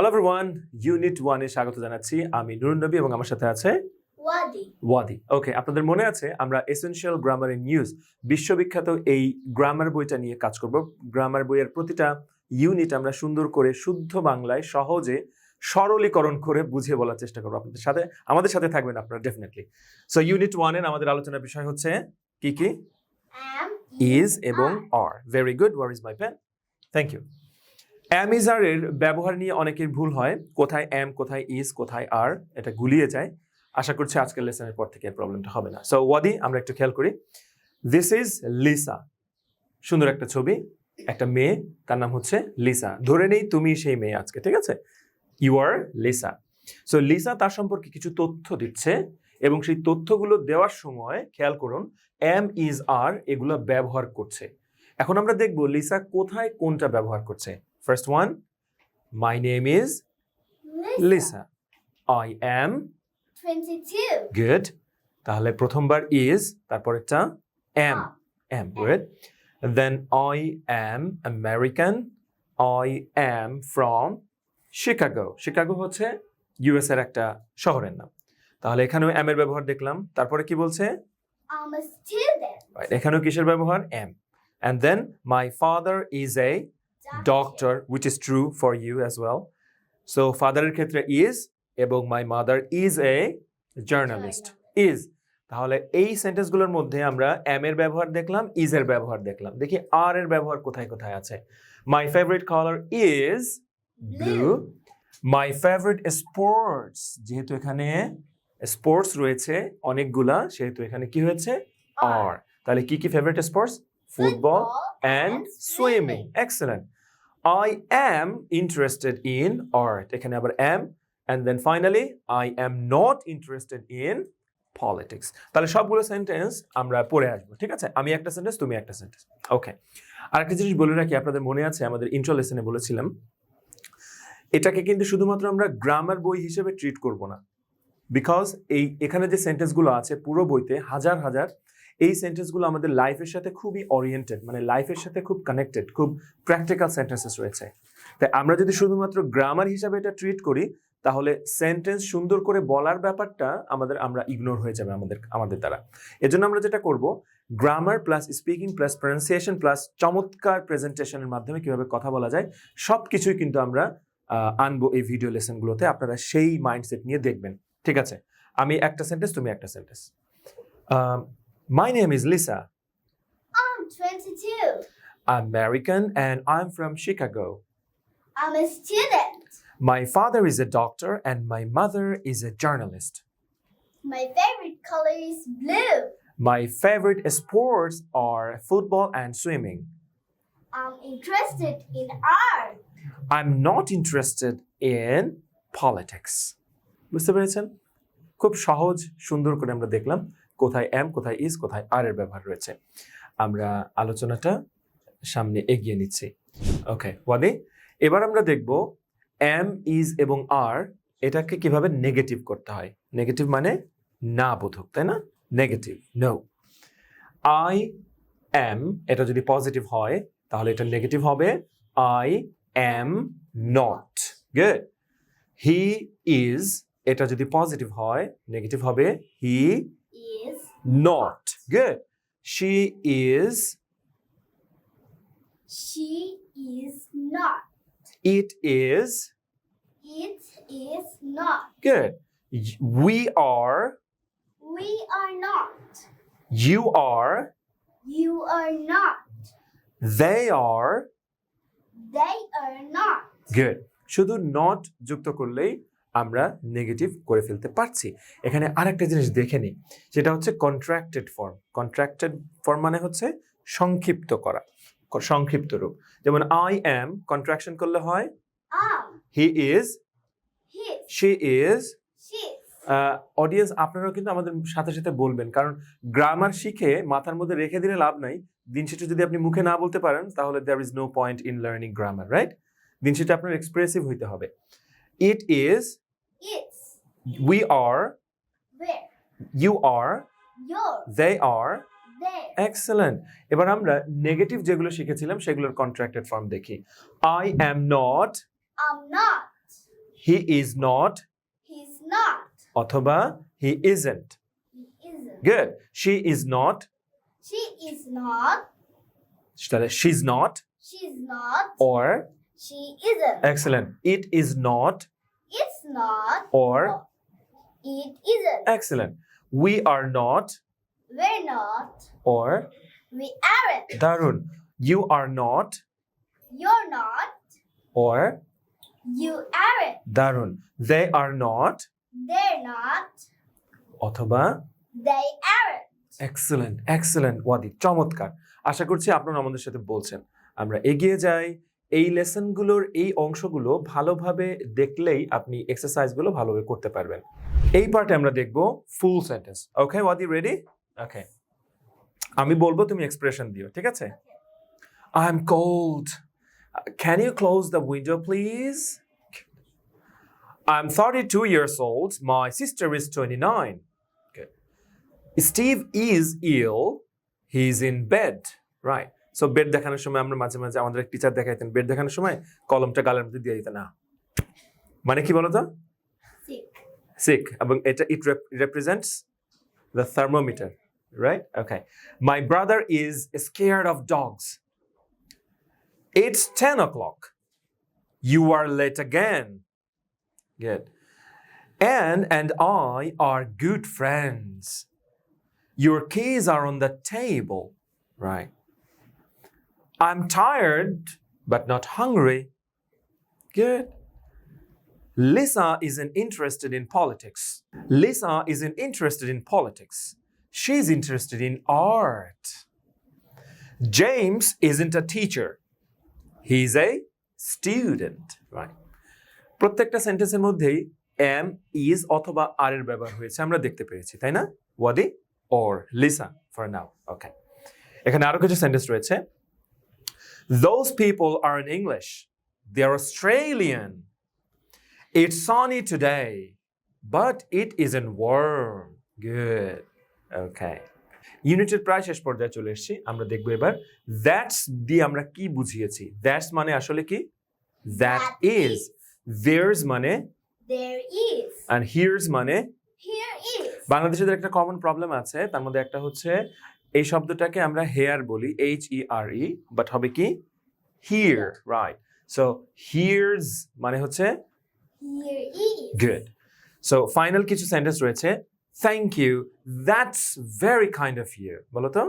Hello everyone unit ওয়ানে স্বাগত জানাচ্ছি। আমি নুরুন নবী এবং আমার সাথে আছে ওয়াদি। ওকে আপনাদের মনে আছে আমরা এসেনশিয়াল গ্রামার ইন নিউজ বিশ্ববিখ্যাত এই গ্রামার বইটা নিয়ে কাজ করব। গ্রামার বইয়ের প্রতিটা ইউনিট আমরা সুন্দর করে শুদ্ধ বাংলায় সহজে সরলীকরণ করে বুঝিয়ে বলার চেষ্টা করব আপনাদের সাথে। আমাদের সাথে থাকবেন আপনারা ডেফিনেটলি সো ইউনিট ওয়ানের আমাদের আলোচনার বিষয় হচ্ছে কি কি? ইজ এবং are very good were is my pen thank you am is এর ব্যবহার নিয়ে অনেকের ভুল হয়। কোথায় অ্যাম কোথায় ইজ কোথায় আর এটা গুলিয়ে যায়। আশা করছি আজকের লেসনের পর থেকে প্রবলেমটা হবে না। সো ওয়াদি আমরা একটু খেয়াল করি। দিস ইজ লিসা সুন্দর একটা ছবি, একটা মেয়ে, তার নাম হচ্ছে লিসা ধরে নেই তুমি সেই মেয়ে আজকে, ঠিক আছে? You are Lisa so Lisa তার সম্পর্কে কিছু তথ্য দিচ্ছে এবং সেই তথ্যগুলো দেওয়ার সময় খেয়াল করুন এম ইজ আর এগুলো ব্যবহার করছে। এখন আমরা দেখব লিসা কোথায় কোনটা ব্যবহার করছে। First one my name is Lisa. Lisa I am 22 good তাহলে প্রথমবার ইজ তারপরেরটা am Ah, am good then I am American I am from Chicago Chicago হচ্ছে ইউএস এর একটা শহরের নাম। তাহলে এখানেও এম এর ব্যবহার দেখলাম। তারপরে কি বলছে? I'm a student. Right, এখানেও কিসের ব্যবহার? Am and then my father is a doctor which is true for you as well so ফাদারের ক্ষেত্রে ইজ এবং my mother is a journalist is তাহলে এই সেন্টেন্সগুলোর মধ্যে আমরা এম এর ব্যবহার দেখলাম ইজ এর ব্যবহার দেখলাম। দেখি আর এর ব্যবহার কোথায় কোথায় আছে। My favourite colour is blue Blue. My favourite sports যেহেতু এখানে স্পোর্টস রয়েছে অনেকগুলা সেহেতু এখানে কি হয়েছে? আর তাহলে কি কি favourite sports football and swimming. Excellent. I am interested in art. এখানে আবার am, and then finally, I am not interested in politics. তাহলে সবগুলো সেন্টেন্স আমরা পড়ে আসব, ঠিক আছে আমি একটা সেন্টেন্স তুমি একটা সেন্টেন্স ওকে আরেকটা জিনিস বলে রাখি, আপনাদের মনে আছে, আমাদের ইন্ট্রো লেসনে বলেছিলাম, এটাকে কিন্তু শুধুমাত্র আমরা গ্রামার বই হিসেবে ট্রিট করব না বিকজ এই এখানে যে সেন্টেন্সগুলো আছে, পুরো বইতে হাজার হাজার এই সেন্টেন্সগুলো আমাদের লাইফের সাথে খুবই ওরিয়েন্টেড মানে লাইফের সাথে খুব কানেক্টেড খুব প্র্যাকটিক্যাল সেন্টেন্সেস রয়েছে। তাই আমরা যদি শুধুমাত্র গ্রামার হিসাবে এটা ট্রিট করি, তাহলে সেন্টেন্স সুন্দর করে বলার ব্যাপারটা আমাদের, আমরা ইগনোর হয়ে যাবে আমাদের আমাদের দ্বারা। এজন্য আমরা যেটা করব grammar plus speaking plus pronunciation plus চমৎকার প্রেজেন্টেশনের মাধ্যমে কীভাবে কথা বলা যায় সব কিছুই কিন্তু আমরা আনব এই ভিডিও লেসনগুলোতে আপনারা সেই মাইন্ডসেট নিয়ে দেখবেন। ঠিক আছে? আমি একটা সেন্টেন্স তুমি একটা sentence My name is Lisa I'm 22. I'm American and I'm from Chicago. I'm a student. My father is a doctor and my mother is a journalist. My favorite color is blue. My favorite sports are football and swimming. I'm interested in art. I'm not interested in politics. বুঝতে পেরেছেন খুব সহজ সুন্দর করে আমরা দেখলাম কোথায় M কোথায় ইজ কোথায় আর এর ব্যবহার রয়েছে। আমরা আলোচনাটা সামনে এগিয়ে নিচ্ছি। ওকে ওয়াদি এবার আমরা দেখব এম ইজ এবং আর এটাকে কীভাবে নেগেটিভ করতে হয়। নেগেটিভ মানে না বোধক, তাই না? নেগেটিভ নো আই এম এটা যদি পজিটিভ হয়, তাহলে এটা নেগেটিভ হবে। I am not good he is এটা যদি পজিটিভ হয় নেগেটিভ হবে। হি not good she is she is not. it is It is not. good Y- we are We are not. you are You are not. they are They are not. good শুধু not যুক্ত করলেই আমরা negative করে ফেলতে পারছি। এখানে আরেকটা জিনিস দেখে নিই সেটা হচ্ছে কন্ট্রাক্টেড ফর্ম কন্ট্রাক্টেড ফর্ম মানে হচ্ছে সংক্ষিপ্ত করা সংক্ষিপ্ত রূপ। যেমন আই অ্যাম কন্ট্রাকশন করলে হয়. He is. She is audience আপনারাও কিন্তু আমাদের সাথে সাথে বলবেন কারণ গ্রামার শিখে মাথার মধ্যে রেখে দিলে লাভ নাই। দিন শেষে যদি আপনি মুখে না বলতে পারেন তাহলে there is no point in learning grammar right দিন শেষে আপনার এক্সপ্রেসিভ হইতে হবে। It is It's. We are Where? You are Your. They are There. Excellent এবার আমরা নেগেটিভ যেগুলো শিখেছিলাম সেগুলোর কন্ট্রাক্টেড ফর্ম দেখি I am not I'm not. He is not He's not. অথবা he isn't He isn't. Good she is not She is not. তাহলে she is not She's not. Or She isn't. Excellent it is not It's not. Or It isn't. Excellent we are not We're not. Or We aren't. দারুণ you are not You're not. Or You aren't. দারুণ they are not They're not. অথবা They aren't. Excellent excellent Wadi চমৎকার আশা করছি আপনারা আমাদের সাথে বলছেন আমরা এগিয়ে যাই এই লেসনগুলোর এই অংশগুলো ভালোভাবে দেখলেই আপনি এক্সারসাইজগুলো ভালোভাবে করতে পারবেন এই পার্টে আমরা দেখব full sentence okay ওয়াদি ready okay আমি বলব, তুমি এক্সপ্রেশন দিও, ঠিক আছে I am cold can you close the window please I am I'm 32 years old. My sister is 29. Good. Steve is ill. He's in bed. Right. So bed দেখানোর সময় আমরা মাঝে মাঝে আমাদের টিচার দেখাইতেন বেড দেখানোর সময় কলমটা গালের মধ্যে দিয়ে দিতেন না? মানে কি বলো তো সিক এবং এটা it represents the thermometer right okay my brother is scared of dogs it's ten o'clock you are late again Good. Anne and I are good friends. Your keys are on the table. Right. I'm tired, but not hungry. Good. Lisa isn't interested in politics. Lisa isn't interested in politics. She's interested in art. James isn't a teacher. He's a student. Right. প্রত্যেকটা সেন্টেন্সের মধ্যেই M is অথবা আর এর ব্যবহার হয়েছে আমরা দেখতে পেরেছি তাই না ওয়াদি or Lisa for now okay এখানে আরো কিছু সেন্টেন্স রয়েছে আর in English they are Australian it's sunny today but it is an warm good okay ইউনিটের প্রায় শেষ পর্যায়ে চলে এসেছি আমরা দেখব এবার দ্যাটস দিয়ে আমরা কি বুঝিয়েছি? দ্যাটস মানে আসলে কি? দ্যাট That ইজ দেয়ার্স মানে There is. অ্যান্ড হিয়ার্স মানে Here is. বাংলাদেশের একটা কমন প্রবলেম আছে তার মধ্যে একটা হচ্ছে এই শব্দটাকে আমরা হেয়ার বলি H E R E but হবে কি হিয়ার রাইট সো হিয়ার্স মানে হচ্ছে গুড সো ফাইনাল কিছু সেন্টেন্স রয়েছে thank you that's very kind of you বলো তো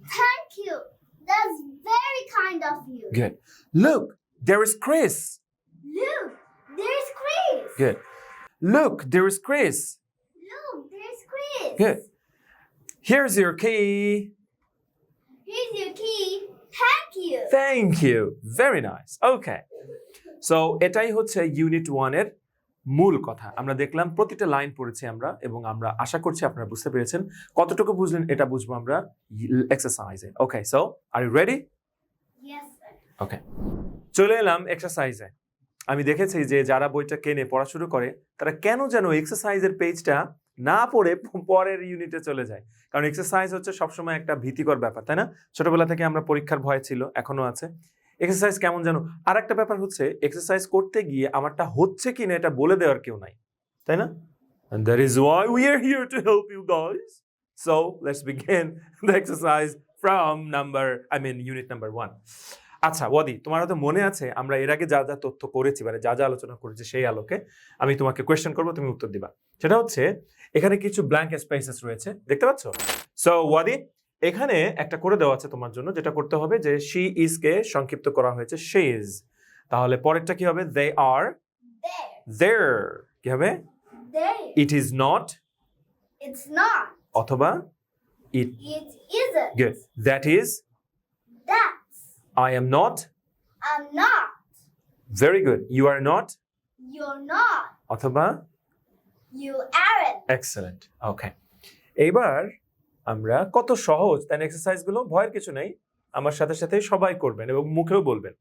Thank you. That's very kind of you. Good look there is Chris Look, there's Chris. Good look there is Chris Look, there's Chris. Good. Here's your key. Here's your key. Thank you. Thank you. Very nice. Okay. So এটাই হচ্ছে unit ওয়ানের মূল কথা আমরা দেখলাম প্রতিটা line পড়েছি আমরা এবং আমরা আশা করছি আপনারা বুঝতে পেরেছেন কতটুকু বুঝলেন এটা বুঝব আমরা এক্সারসাইজে okay so are you ready Yes, sir. Okay চলে এলাম এক্সারসাইজে আমি দেখেছি যে যারা বইটা কেনে পড়া শুরু করে তারা কেন যেন এক্সারসাইজের পেজটা না পড়ে পরের ইউনিটে চলে যায় কারণ এক্সারসাইজ হচ্ছে সবসময় একটা ভীতিকর ব্যাপার তাই না ছোটবেলা থেকে আমরা পরীক্ষার ভয় ছিল এখনও আছে এক্সারসাইজ কেমন যেন আর একটা ব্যাপার হচ্ছে এক্সারসাইজ করতে গিয়ে আমারটা হচ্ছে কি না এটা বলে দেওয়ার কেউ নাই তাই না And that is why we are here to help you guys. So let's begin the exercise from number, I mean, unit number one. আচ্ছা ওয়াদি তোমার হয়তো মনে আছে আমরা এর আগে যা যা তথ্য করেছি মানে যা যা আলোচনা করেছি সেই আলোকে আমি তোমাকে কোয়েশ্চেন করব তুমি উত্তর দিবা সেটা হচ্ছে এখানে কিছু ব্ল্যাঙ্ক স্পেসেস রয়েছে দেখতে পাচ্ছ সো ওয়াদি এখানে একটা করে দেওয়া আছে তোমার জন্য যেটা করতে হবে যে শি ইজ কে সংক্ষিপ্ত করা হয়েছে শি ইজ তাহলে পরেরটা কি হবে দে আর. দেয়ার কি হবে it is not It's not. অথবা it isn't. Good that is That's. I am not I'm not. Very good you are not You're not. অথবা You aren't. এক্সেলেন্ট ওকে এইবার আমরা কত সহজ তাই এক্সারসাইজগুলো ভয়ের কিছু নেই। আমার সাথে সাথে সবাই করবেন এবং মুখেও বলবেন।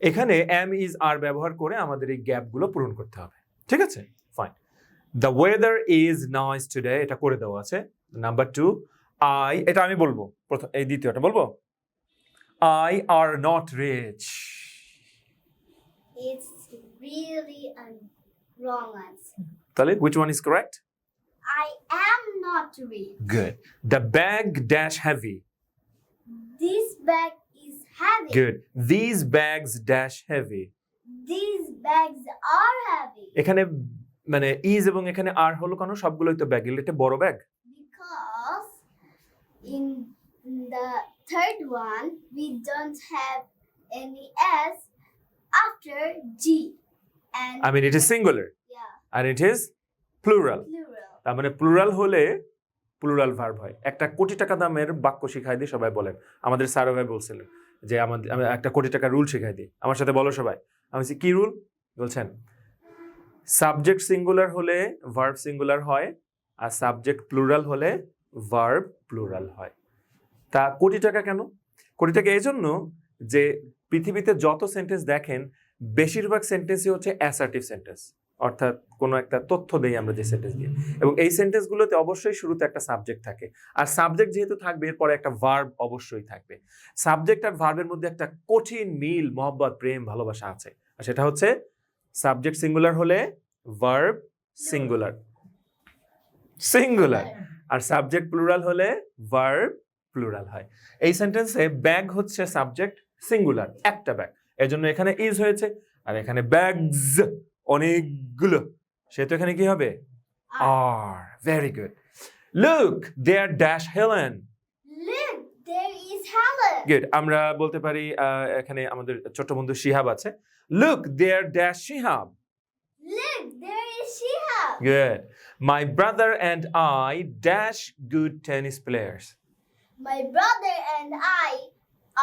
এখানে এম ইজ আর ব্যবহার করে আমাদের এই গ্যাপগুলো পূরণ করতে হবে। ঠিক আছে? Fine the weather is nice today এটা করে দেওয়া আছে। নাম্বার টু আই এটা আমি বলব। প্রথম এই দ্বিতীয়টা বলব? I are not rich It's really a wrong answer. তাহলে which one is correct I am not rich. good the bag dash heavy This bag is heavy. good these bags dash heavy These bags are heavy এখানে মানে is এবং এখানে আর হলো কেন সবগুলোই তো bag এটা বড় bag because in the third one we don't have any s after g. And I mean it is singular. Yeah. And it is plural. Plural. তার মানে প্লুরাল হলে প্লুরাল ভার্ব হয়। একটা কোটি টাকা দামের বাক্য শিখাই দিই সবাই বলেন। আমাদের স্যার ভাই বলছিলেন যে আমাদের আমি একটা কোটি টাকা রুল শিখাই দিই। আমার সাথে বলো সবাই। আমি বলছি কি রুল বলছেন সাবজেক্ট সিঙ্গুলার হলে ভার্ব সিঙ্গুলার হয় আর সাবজেক্ট প্লুরাল হলে ভার্ব প্লুরাল হয়। তা কোটি টাকা কেন? কোটি টাকা এই জন্য যে পৃথিবীতে যত সেন্টেন্স দেখেন, বেশিরভাগ সেন্টেন্সই হচ্ছে অ্যাসার্টিভ সেন্টেন্স অর্থাৎ কোনো একটা তথ্য দেই আমরা যে সেন্টেন্স দিয়ে। এবং এই সেন্টেন্সগুলোতে অবশ্যই শুরুতে একটা সাবজেক্ট থাকে। আর সাবজেক্ট যেহেতু থাকবে, এরপরে একটা ভার্ব অবশ্যই থাকবে। সাবজেক্ট আর ভার্বের মধ্যে একটা কঠিন মিল, মহব্বত, প্রেম, ভালোবাসা আছে। আর সেটা হচ্ছে সাবজেক্ট সিঙ্গুলার হলে ভার্ব সিঙ্গুলার সিঙ্গুলার আর সাবজেক্ট প্লুরাল হলে ভার্ব প্লুরাল হয়। এই সেন্টেন্সে ব্যাগ হচ্ছে সাবজেক্ট সিঙ্গুলার একটা ব্যাগ এর জন্য এখানে ইজ হয়েছে আর এখানে ব্যাগস অনেকগুলো। সেহেতু এখানে কি হবে? আর very good look there dash Helen. Good আমরা বলতে পারি এখানে আমাদের ছোট্ট বন্ধু শিহাব আছে। Look there dash Shihab Look, there is Shihab. Good my brother and I My brother and I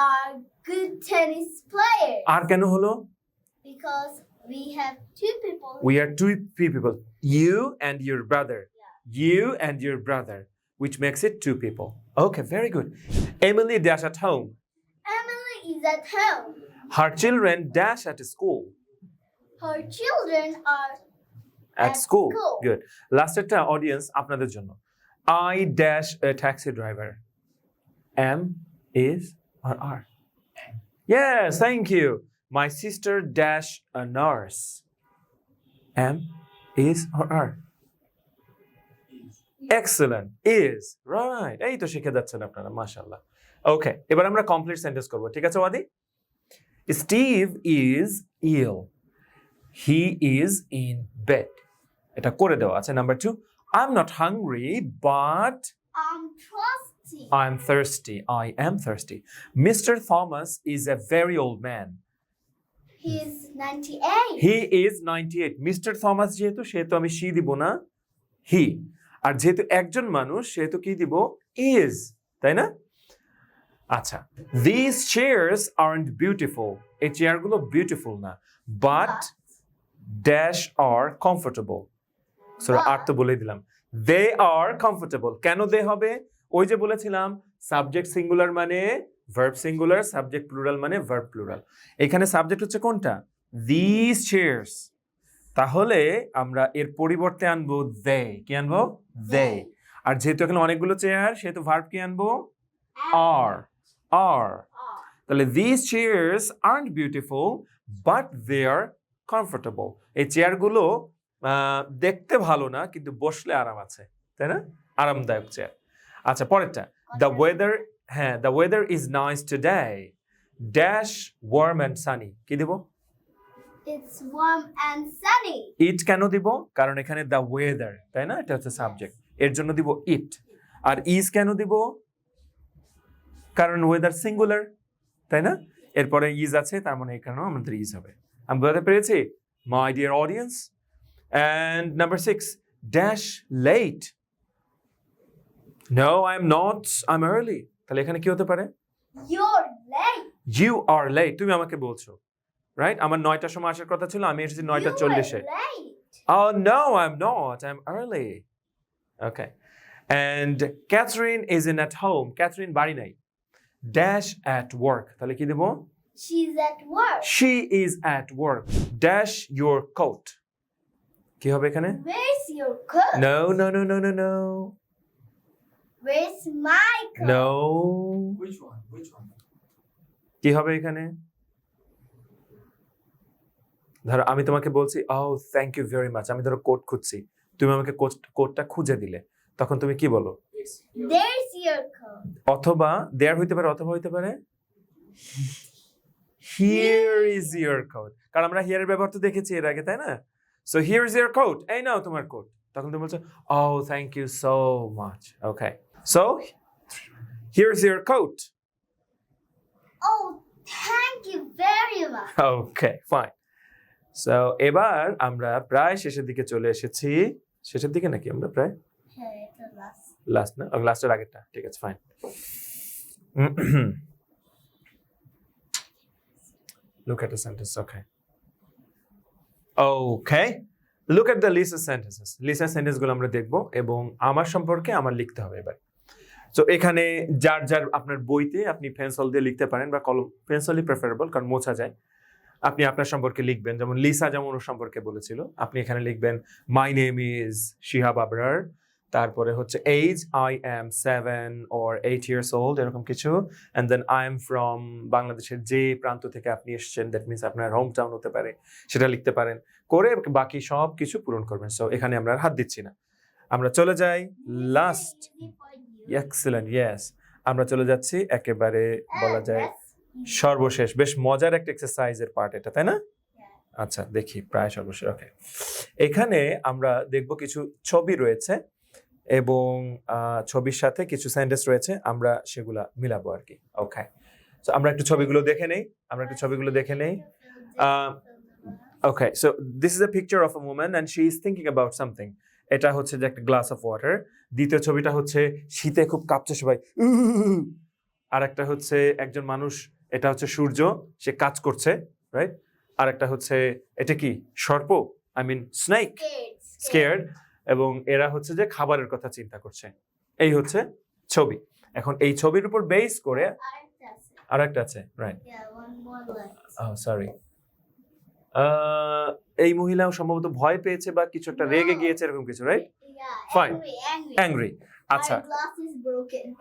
are good tennis players আর কেন হলো because we have two people. We are two people, you and your brother. You and your brother, which makes it two people. Okay, very good. Emily dash at home. Emily is at home. Her children dash at school. Her children are At, At school. school. Good. Last একটা audience আপনাদের জন্য. I dash a taxi driver. M is or R? Yes, thank you. My sister dash a nurse. M is or R? Excellent. Is. Right. এই তো শিখে যাচ্ছেন আপনারা মাশাআল্লাহ ওকে এবার আমরা কমপ্লিট সেন্টেন্স করব ঠিক আছে Wadi Steve is ill he is in bed এটা করে দেওয়া আছে number two I am not hungry but trusty. I am thirsty I am thirsty mister Thomas is a very old man He's 98. He is ninety eight mister Thomas যেহেতু সেহেতু আমি C দিব না হি আর যেহেতু একজন মানুষ সেহেতু কি দিব? ইজ তাই না? আচ্ছা দিস চেয়ার্স আর্ট বিউটিফুল এই চেয়ারগুলো বিউটিফুল না but dash are comfortable sorry আর তো বলে দিলাম। দে আর কমফোর্টেবল কেন দে হবে? ওই যে বলেছিলাম সাবজেক্ট সিঙ্গুলার মানে ভার্ব সিঙ্গুলার সাবজেক্ট প্লুরাল মানে ভার্ব প্লুরাল এখানে সাবজেক্ট হচ্ছে কোনটা? দিস চেয়ার্স তাহলে আমরা এর পরিবর্তে আনব দে কি আনব? দে আর যেহেতু এখানে অনেকগুলো চেয়ার সেহেতু ভার্ব কি আনব? আর আর তাহলে this chairs aren't beautiful but they are comfortable এই চেয়ারগুলো দেখতে ভালো না, কিন্তু বসলে আরাম আছে। তাই না? আরামদায়ক চেয়ার আচ্ছা পরেরটা। দ্য ওয়েদার হ্যাঁ the weather is nice today dash warm and sunny কি দিব? It's warm and sunny. ইট কেন দিব? কারণ এখানে দ্য ওয়েদার তাই না? এটা হচ্ছে সাবজেক্ট এর জন্য দিব ইট আর ইজ কেন দিব? কারণ ওয়েদার সিঙ্গুলার তাই না? এরপরে ইজ আছে তার মানে এখানেও আমাদের ইজ হবে। আমি বোঝাতে পেরেছি। My dear audience and number six dash late no I am not I am early তাহলে এখানে কি হতে পারে You're late. You are late তুমি আমাকে বলছো রাইট আমার নয়টার সময় আসার কথা ছিল আমি এসেছি নয়টা চল্লিশে. Oh, no, I'm not. I'm early. Okay. And Catherine isn't at home. Catherine বাড়ি নাই. Dash at work. তাহলে কি দেব? She's at work. She is at work. Dash your coat. কি হবে এখানে? Where's your coat? No, no, no, no, no, no. Where's my coat? No. Which one? Which one? কি হবে এখানে? ধরো আমি তোমাকে বলছি oh thank you very much আমি ধরো কোড খুঁজছি তুমি আমাকে কোডটা খুঁজে দিলে তখন তুমি কি বলো There's your code. অথবা দেয়ার হইতে পারে অথবা হইতে পারে হিয়ার ইজ ইয়োর কোড কারণ আমরা হিয়ারের ব্যবহার তো দেখেছি এর আগে তাই না so here is your code এই নাও তোমার কোড তখন তুমি বলছো ও thank you so much okay here is your code Oh, thank you very much. Okay fine so এবার আমরা প্রায় শেষের দিকে চলে এসেছি। শেষের দিকে নাকি আমরা প্রায়. লাস্ট না? লাস্টের আগেরটা। ঠিক আছে fine look at the sentence okay. Okay. Look at the Lisa sentences Lisa sentence গুলো আমরা দেখব এবং আমার সম্পর্কে আমার লিখতে হবে এবার। তো এখানে যার যার আপনার বইতে আপনি পেন্সিল দিয়ে লিখতে পারেন বা কলম পেন্সিলই প্রেফারেবল কারণ মোছা যায় আপনি আপনার সম্পর্কে লিখবেন, যেমন লিসা যেমন ওর সম্পর্কে বলেছিল, আপনি এখানে লিখবেন my name is Shihab Abrar তারপরে হচ্ছে age I am seven or eight years old এরকম কিছু and then I am from বাংলাদেশের যে প্রান্ত থেকে আপনি এসেছেন দ্যাট মিনস আপনার হোম টাউন হতে পারে, সেটা লিখতে পারেন, করে বাকি সব কিছু পূরণ করবেন সো এখানে আমরা হাত দিচ্ছি না আমরা চলে যাই লাস্ট. এক্সেলেন্ট ইয়েস আমরা চলে যাচ্ছি একেবারে বলা যায় সর্বশেষ বেশ মজার একটা এক্সারসাইজের পার্ট এটা তাই না আচ্ছা দেখি প্রায় সর্বশেষ ওকে এখানে আমরা দেখব কিছু ছবি রয়েছে এবং ছবির সাথে কিছু সেন্টেন্স রয়েছে আমরা সেগুলা মিলাবো আর কি ওকে সো আমরা একটু ছবিগুলো দেখে নেই আমরা একটু ছবিগুলো দেখে নেই Uh, okay so this is a picture of a women and she is thinking about something এটা হচ্ছে যে একটা গ্লাস অফ ওয়াটার দ্বিতীয় ছবিটা হচ্ছে শীতে খুব কাঁপছে সবাই আর একটা হচ্ছে একজন মানুষ এটা হচ্ছে সূর্য সে কাজ করছে রাইট আর একটা হচ্ছে এটা কি? সর্প? I mean snake. স্কেয়ার্ড এবং এরা হচ্ছে যে খাবারের কথা চিন্তা করছে। এই হচ্ছে ছবি। এখন এই ছবির উপর বেস করে আর একটা আছে রাইট সরি এই মহিলাও সম্ভবত ভয় পেয়েছে বা কিছু একটা রেগে গিয়েছে এরকম কিছু রাইট ফাইন. অ্যাংরি আচ্ছা।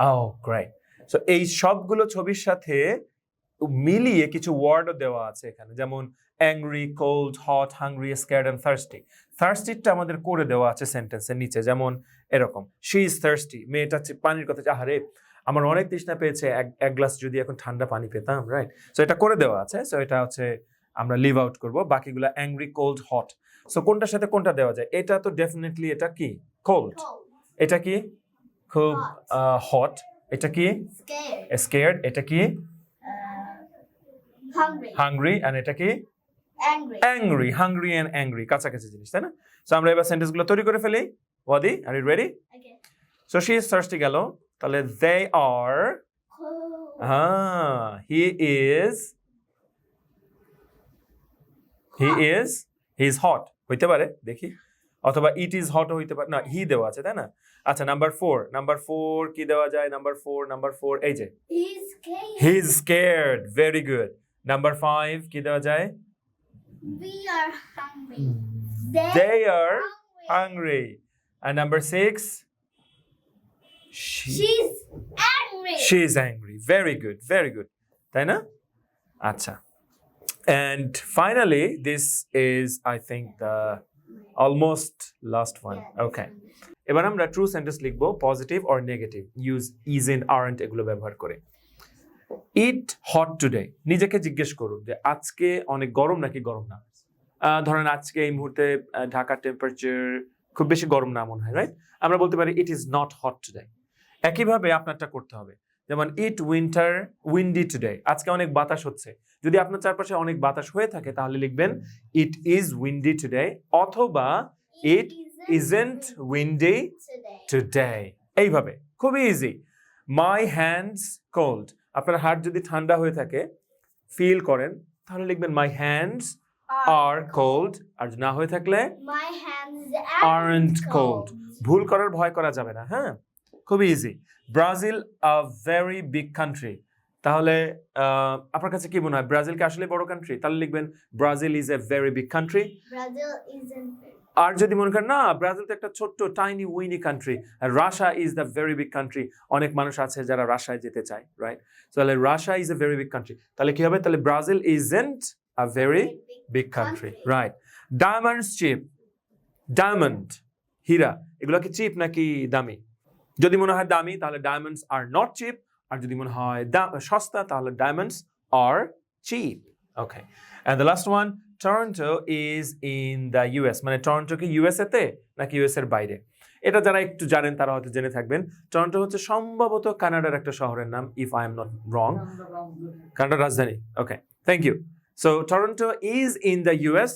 ও গ্রেট সো এই সবগুলো ছবির সাথে মিলিয়ে কিছু ওয়ার্ডও দেওয়া আছে এখানে যেমন angry cold hot hungry scared and thirsty থার্স্টিটা আমাদের করে দেওয়া আছে সেন্টেন্সের নিচে যেমন এরকম শি ইজ থার্স্টি মেয়েটা পানির কথা আহারে আমার অনেক তৃষ্ণা পেয়েছে এক এক গ্লাস যদি এখন ঠান্ডা পানি পেতাম রাইট সো এটা করে দেওয়া আছে সো এটা হচ্ছে আমরা লিভ আউট করব বাকিগুলো অ্যাংরি কোল্ড হট সো কোনটার সাথে কোনটা দেওয়া যায়? এটা তো ডেফিনেটলি এটা কি? কোল্ড এটা কি? খুব হট এটা কি. স্কেয়ার্ড এটা কি? Uh, হাংরি অ্যান্ড এটা কি? অ্যাংরি হাংরি অ্যান্ড অ্যাংরি কাছাকাছি জিনিস তাই না? সো আমরা এবার সেন্টেন্সগুলো তৈরি করে ফেলি। Wadi are you ready so she is thirsty গেল। তাহলে দে আর. হ্যাঁ he is he is he is hot হইতে পারে দেখি। অথবা ইট ইজ হট হইতে পারে না হি দেওয়া আছে তাই না? আচ্ছা নাম্বার ফোর নাম্বার ফোর কি দেওয়া যায়? নাম্বার ফোর নাম্বার ফোর এই যে। He is scared very good number five কি দেওয়া যায়? We are hungry. They, they are hungry. hungry. And number six? She, She's angry. she is angry. Very good very good. তাই না? আচ্ছা। And finally, this is, i think, the almost last one. Okay. এবার আমরা true sentence লিখব positive or negative use is in aren't এগুলো ব্যবহার করে। ইট hot today নিজেকে জিজ্ঞেস করুন যে আজকে অনেক গরম নাকি গরম না? ধরেন আজকে এই মুহূর্তে ঢাকার টেম্পারেচার খুব বেশি গরম না মনে হয় রাইট আমরা বলতে পারি it is not hot today একইভাবে আপনারটা করতে হবে। যেমন ইট উইন্টার উইন্ডি টুডে আজকে অনেক বাতাস হচ্ছে। যদি আপনার চারপাশে অনেক বাতাস হয়ে থাকে তাহলে লিখবেন ইট ইজ উইন্ডি টুডে অথবা it isn't উইন্ডি. টুডে এইভাবে খুবই ইজি মাই হ্যান্ডস কোল্ড আপনার হাত যদি ঠান্ডা হয়ে থাকে ফিল করেন তাহলে লিখবেন মাই হ্যান্ডস আর কোল্ড আর না হয়ে থাকলে aren't ভুল করার ভয় করা যাবে না হ্যাঁ? খুবই easy Brazil a very big country তাহলে আহ, আপনার কাছে কি মনে হয় ব্রাজিল কি আসলে বড় কান্ট্রি তাহলে লিখবেন Brazil is a very big country. আর যদি মনে করেন না ব্রাজিল তো একটা ছোট্ট tiny winy country Russia is the very big country অনেক মানুষ আছে যারা রাশিয়ায় যেতে চায় রাইট তাহলে Russia is a very big country তাহলে কি হবে? তাহলে Brazil is isn't a very big country right diamonds cheap diamond হীরা এগুলো কি চিপ নাকি দামি? যদি মনে হয় দামি তাহলে ডায়মন্ডস আর নট চিপ আর যদি মনে হয় সস্তা তাহলে diamonds are cheap okay and the last one Toronto is in the US মানে টরন্টো কি ইউএসএ তে নাকি ইউএস এর বাইরে? এটা যারা একটু জানেন তারা হয়তো জেনে থাকবেন। টরন্টো হচ্ছে সম্ভবত কানাডার একটা শহরের নাম if I am not wrong কানাডার রাজধানী। Okay thank you so Toronto is in the US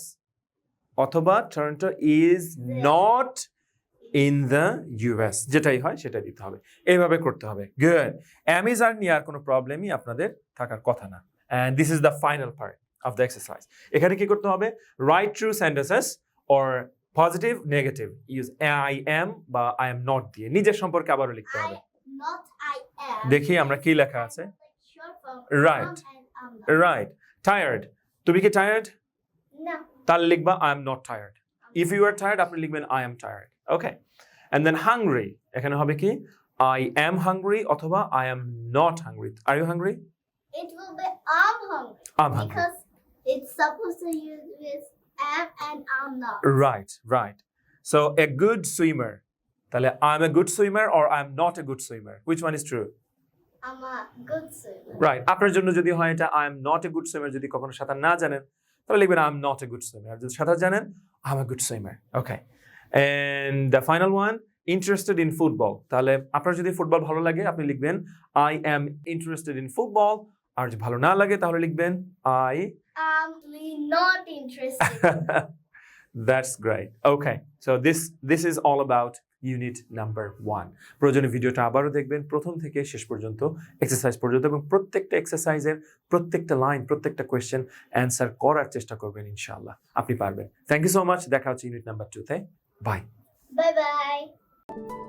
অথবা Toronto is not in the US যেটাই হয় সেটাই দিতে হবে। এইভাবে করতে হবে। গুড অ্যামিজার নিয়ে আর কোনো প্রবলেমই আপনাদের থাকার কথা না। And this is the final part of the exercise এখানে কি করতে হবে? Right true sentences or positive negative use I am বা আই এম নট দিয়ে। নিজের সম্পর্কে আবারও লিখতে হবে. দেখি আমরা কি লেখা আছে। Not. রাইট টায়ার্ড তুমি কি টায়ার্ড. তাহলে লিখবা I am not tired if you are tired আপনি লিখবেন I am tired okay and then hungry এখানে হবে কি? আই এম হাংরি অথবা I am not hungry are you hungry It will be I'm hungry. Am hungry Because it's supposed to use with am and am not. Right right so a good swimmer তাহলে a good swimmer or I am not a good swimmer which one is true I'm a good swimmer. Right আপনার জন্য যদি হয় এটা I am not a good swimmer যদি কখনো সাঁতার না জানেন তাহলে লিখবেন I am not a good swimmer যদি সাঁতার জানেন I am a good swimmer okay and the final one interested in football তাহলে আপনার যদি ফুটবল ভালো লাগে আপনি লিখবেন I am interested in football আর যদি ভালো না লাগে তাহলে লিখবেন I not interested. That's great. Okay, so this this is all about unit number one. প্রয়োজনীয় ভিডিওটা আবারও দেখবেন প্রথম থেকে শেষ পর্যন্ত এক্সারসাইজ পর্যন্ত এবং প্রত্যেকটা এক্সারসাইজের প্রত্যেকটা লাইন প্রত্যেকটা কোয়েশ্চেন অ্যান্সার করার চেষ্টা করবেন ইনশাআল্লাহ আপনি পারবেন থ্যাংক ইউ সো মাচ দেখা হচ্ছে ইউনিট নাম্বার টুতে Bye. Bye bye.